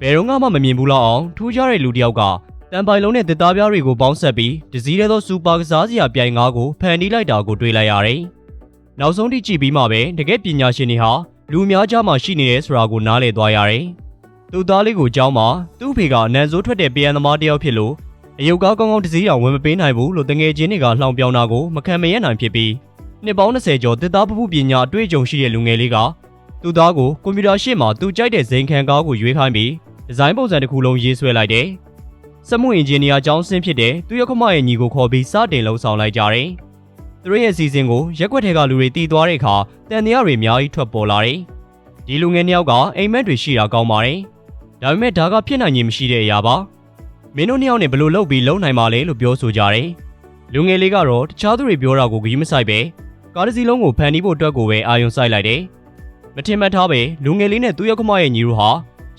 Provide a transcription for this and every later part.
ဘယ်တော့မှမမြင်ဘူးလောက်အောင်ထူးခြားတဲ့လူတစ်ယောက်ကတန်ပိုင်လုံးနဲ့တစ်သားပြားတွေကိုပေါင်းဆက်ပြီးဒစည်းတဲ့သောစူပါကစားစရာပြိုင်ငါးကိုဖန်တီးလိုက်တာကိုတွေ့လိုက်ရတယ်။နောက်ဆုံးထိကြည့်ပြီးမှပဲတကယ်ပညာရှင်တွေဟာလူအများကြားမှာရှိနေတယ်ဆိုတာကိုနားလည်သွားရတယ်။သူ့သားလေးကိုကြောင်းမှာသူ့ဖေကအနံဆိုးထွက်တဲ့ပြန်သမားတစ်ယောက်ဖြစ်လို့အယုတ်ကားကောင်းကောင်းဒစည်းတော်ဝင်မပေးနိုင်ဘူးလို့တငယ်ချင်းတွေကလှောင်ပြောင်းတာကိုမခံမရနိုင်ဖြစ်ပြီးနှစ်ပေါင်း20ကျော်တစ်သားပပပညာအတွေ့အကြုံရှိတဲ့လူငယ်လေးကသူ့သားကိုကွန်ပျူတာရှေ့မှာသူကြိုက်တဲ့ဇိမ်ခံကားကိုရွေးခိုင်းပြီး ဒီဇိုင်းပုံစံတစ်ခုလုံးရေးဆွဲလိုက်တယ်။စက်မှုအင်ဂျင်နီယာကျောင်းဆင်းဖြစ်တဲ့သူ့ရခမရဲ့ညီကိုခေါ်ပြီးစတင်လှုံ့ဆော်လိုက်ကြတယ်။သူတို့ရဲ့အစီအစဉ်ကိုရက်ွက်ထဲကလူတွေတီးသွားတဲ့အခါတန်တရားတွေအများကြီးထွက်ပေါ်လာတယ်။ဒီလူငယ်နှစ်ယောက်ကအိမ်မက်တွေရှိတာကောင်းပါတယ်။ဒါပေမဲ့ဒါကဖြစ်နိုင်ခြင်းမရှိတဲ့အရာပါ။မင်းတို့နှစ်ယောက်နဲ့ဘယ်လိုလုပ်ပြီးလုံနိုင်ပါလဲလို့ပြောဆိုကြတယ်။လူငယ်လေးကတော့တခြားသူတွေပြောတာကိုဂီးမဆိုင်ပဲကားတစ်စီးလုံးကိုဖန်တီးဖို့အတွက်ကိုပဲအာရုံစိုက်လိုက်တယ်။မထင်မှတ်ထားပဲလူငယ်လေးနဲ့သူ့ရဲ့ခမရဲ့ညီတို့ဟာ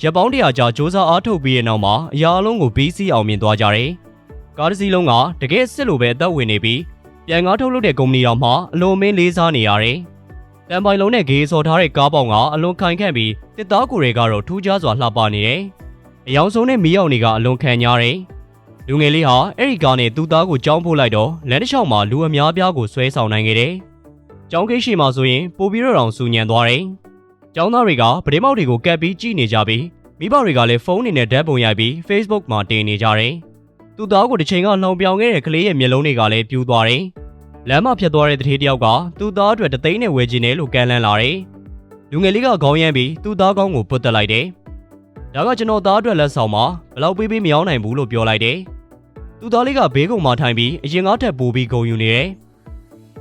ရပ်ပေါင်းတရာကြာစ조사အားထုတ်ပြီးတဲ့နောက်မှာအရာအလုံးကိုပြီးစီးအောင်မြင်သွားကြတယ်။ကားတစ်စီးလုံးကတကယ်စစ်လိုပဲအသက်ဝင်နေပြီးပြန်ကားထုတ်လုပ်တဲ့ကုမ္ပဏီတော်မှာအလွန်မင်းလေးစားနေရတယ်။တန်ပိုင်လုံးနဲ့ဂေးစော်ထားတဲ့ကားပေါင်ကအလွန်ခိုင်ခန့်ပြီးတစ်သားကိုယ်တွေကတော့ထူးခြားစွာလှပနေတယ်။အယောင်ဆုံးနဲ့မီးရောက်နေကအလွန်ခံညားတယ်။လူငယ်လေးဟာအဲ့ဒီကားနဲ့သူ့သားကိုကြောင်းပို့လိုက်တော့လမ်းတစ်လျှောက်မှာလူအများပြားကိုဆွဲဆောင်နိုင်ခဲ့တယ်။ကျောင်းကိတ်ရှိမှဆိုရင်ပိုပြီးတော့တောင်စူညံသွားတယ်။ ကျောင်းသားတွေကပဒေမောက်တွေကိုကပ်ပြီးကြည့်နေကြပြီးမိဘတွေကလည်းဖုန်းနေနဲ့ဓာတ်ပုံရိုက်ပြီး Facebook မှာတင်နေကြတယ်။သူ့သားကိုတစ်ချိန်ကလှောင်ပြောင်ခဲ့တဲ့ကလေးရဲ့မျက်လုံးတွေကလည်းပြူးသွားတယ်။လမ်းမဖြတ်သွားတဲ့တထေးတယောက်ကသူ့သားအတွက်တသိန်းနဲ့ဝယ်ချင်တယ်လို့ကမ်းလှမ်းလာတယ်။လူငယ်လေးကခေါင်းရမ်းပြီးသူ့သားကောင်းကိုပုတ်တက်လိုက်တယ်။ဒါကကျွန်တော်သားအတွက်လက်ဆောင်မှာဘယ်လောက်ပေးပေးမရောင်းနိုင်ဘူးလို့ပြောလိုက်တယ်။သူ့သားလေးကဘေးကုံမှာထိုင်ပြီးအရင်ကားထက်ပိုပြီးဂုံယူနေတယ်။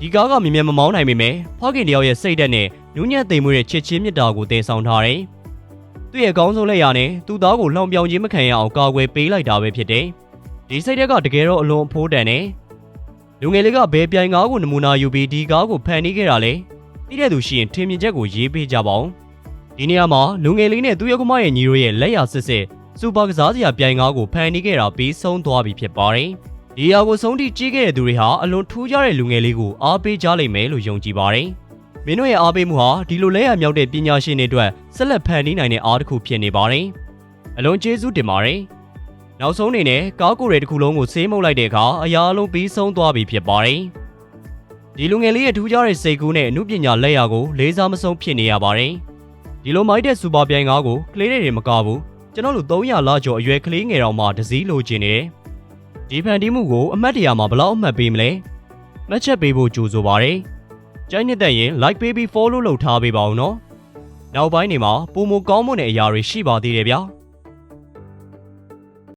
ဒီကားကမြင်မြန်မမောင်းနိုင်ပေမဲ့ဖခင်တယောက်ရဲ့စိတ်ဓာတ်နဲ့နူးညံ့သိမ်မွေ့တဲ့ချစ်ချင်းမြတ်တာကိုတင်ဆောင်ထားတယ်။သူ့ရဲ့ကောင်းဆုံးလက်ရာနဲ့သူ့သားကိုလှောင်ပြောင်ခြင်းမခံရအောင်ကာကွယ်ပေးလိုက်တာပဲဖြစ်တယ်။ဒီစိတ်ဓာတ်ကတကယ်တော့အလွန်အဖိုးတန်တယ်။လူငယ်လေးကဘယ်ပြိုင်ကားကိုနမူနာယူပြီးဒီကားကိုဖန်တီးခဲ့တာလဲ။သိတဲ့သူရှိရင်ထင်မြင်ချက်ကိုရေးပေးကြပါဦး။ဒီနေရာမှာလူငယ်လေးနဲ့သူ့ရဲ့ကမရဲ့ညီတို့ရဲ့လက်ရစစ်စစ်စူပါကစားစရာပြိုင်ကားကိုဖန်တီးခဲ့တာပြီးဆုံးသွားပြီဖြစ်ပါတယ်။ ဒီအရာကိုဆုံးထိကြီးခဲ့တဲ့သူတွေဟာအလွန်ထူးခြားတဲ့လူငယ်လေးကိုအားပေးကြလိမ့်မယ်လို့ယုံကြည်ပါတယ်။မင်းတို့ရဲ့အားပေးမှုဟာဒီလိုလဲရမြောက်တဲ့ပညာရှင်တွေအတွက်ဆက်လက်ဖန်တီးနိုင်တဲ့အားတစ်ခုဖြစ်နေပါတယ်။အလွန်ကျေးဇူးတင်ပါတယ်။နောက်ဆုံးအနေနဲ့ကားကိုယ်တွေတစ်ခုလုံးကိုဆေးမှုတ်လိုက်တဲ့အခါအရာအလုံးပြီးဆုံးသွားပြီဖြစ်ပါတယ်။ဒီလူငယ်လေးရဲ့ထူးခြားတဲ့စိတ်ကူးနဲ့အမှုပညာလက်ရာကိုလေးစားမဆုံးဖြစ်နေရပါတယ်။ဒီလိုမိုက်တဲ့စူပါပြိုင်ကားကိုကလေးတွေမကဘူးကျွန်တော်တို့300လကျော်အရွယ်ကလေးငယ်တော်မှဒစည်းလိုချင်နေတယ်။ ဒီဖန်တီးမှုကိုအမှတ်တရမှာဘယ်လောက်အမှတ်ပေးမလဲ။မှတ်ချက်ပေးဖို့ကြိုးဆိုပါရစေ။ကြိုင်းနေတဲ့ရင် like ပေးပြီး follow လုပ်ထားပေးပါဦးနော်။နောက်ပိုင်းနေမှာပုံမကောင်းမွန်တဲ့အရာတွေရှိပါသေးတယ်ဗျာ။